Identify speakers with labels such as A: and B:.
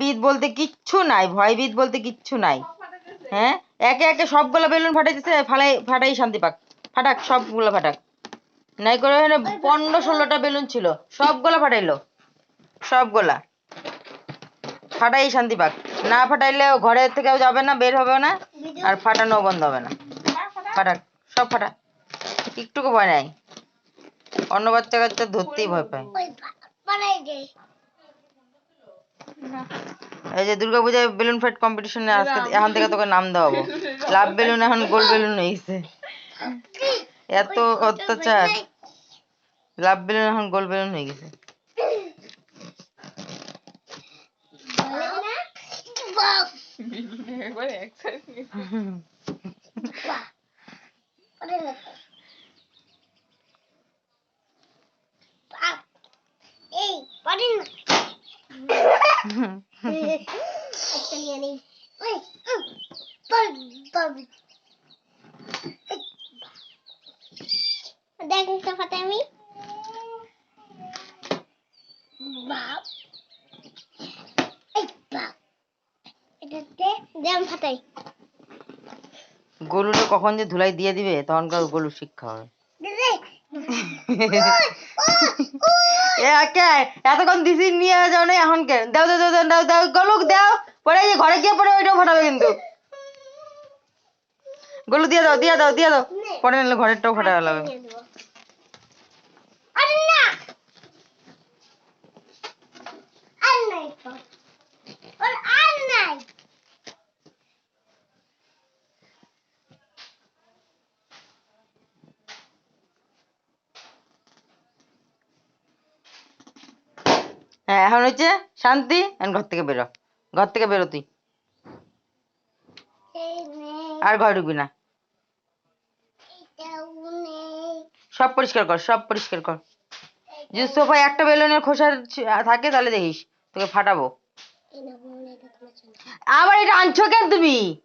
A: বিদ বলতে কিচ্ছু নাই ভয়বিদ বলতে কিচ্ছু নাই। হ্যাঁ? একে একে সবগুলো বেলুন ফাটাইতেছে, ফালাই, ফাটাই শান্তি পাক। ফাটাক, সবগুলো ফাটাক। নাই করে এখানে পনেরো ষোলোটা বেলুন ছিল, সবগুলা ফাটাইলো। সবগুলা। ফাটাই শান্তি পাক। না ফাটাইলে ঘরের থেকেও যাবে না, বের হবে না, আর ফাটানো বন্ধ হবে না। ফাটাক, সব ফাটা একটুকু ভয় নাই। অন্য বাচ্চা কাচ্চা ধরতেই ভয় পায়। এই যে দুর্গাপূজায় বেলুন ফাইট কম্পিটিশনে আজকে এখন থেকে তোকে নাম দেওয়াবো লাভ বেলুন এখন গোল বেলুন হয়ে গেছে এত অত্যাচার। লাভ বেলুন এখন গোল বেলুন হয়ে গেছে।
B: একবারে এক সাইড
C: এই পারেন না বাপ এটাতে দেম ফাটাই
A: গরুটা কখন যে ধুলাই দিয়ে দিবে তখনকার গরু শিক্ষা হবে। এতক্ষণ দিছি নিয়ে যাও না এখন কে দাও দাও দাও দাও দাও, গলুক, দাও। পরে যে ঘরে গিয়ে পরে ওইটাও ফাটাবে কিন্তু। গলু দিয়ে দাও দিয়ে দাও দিয়ে দাও। পরে নিলে ঘরেরটাও ফাটাবে লাগবে
C: নিয়ে দেবো। আরে না আর নাই তো ওর আর নাই
A: হ্যাঁ এখন হচ্ছে শান্তি এখন ঘর থেকে বেরো। ঘর থেকে বেরো তুই। আর ঘরে ঢুকবি না। সব পরিষ্কার কর সব পরিষ্কার কর। যদি সোফায় একটা বেলুনের খোসার ছি- থাকে তাহলে দেখিস। তোকে ফাটাবো। আবার এটা আনছো কেন তুমি?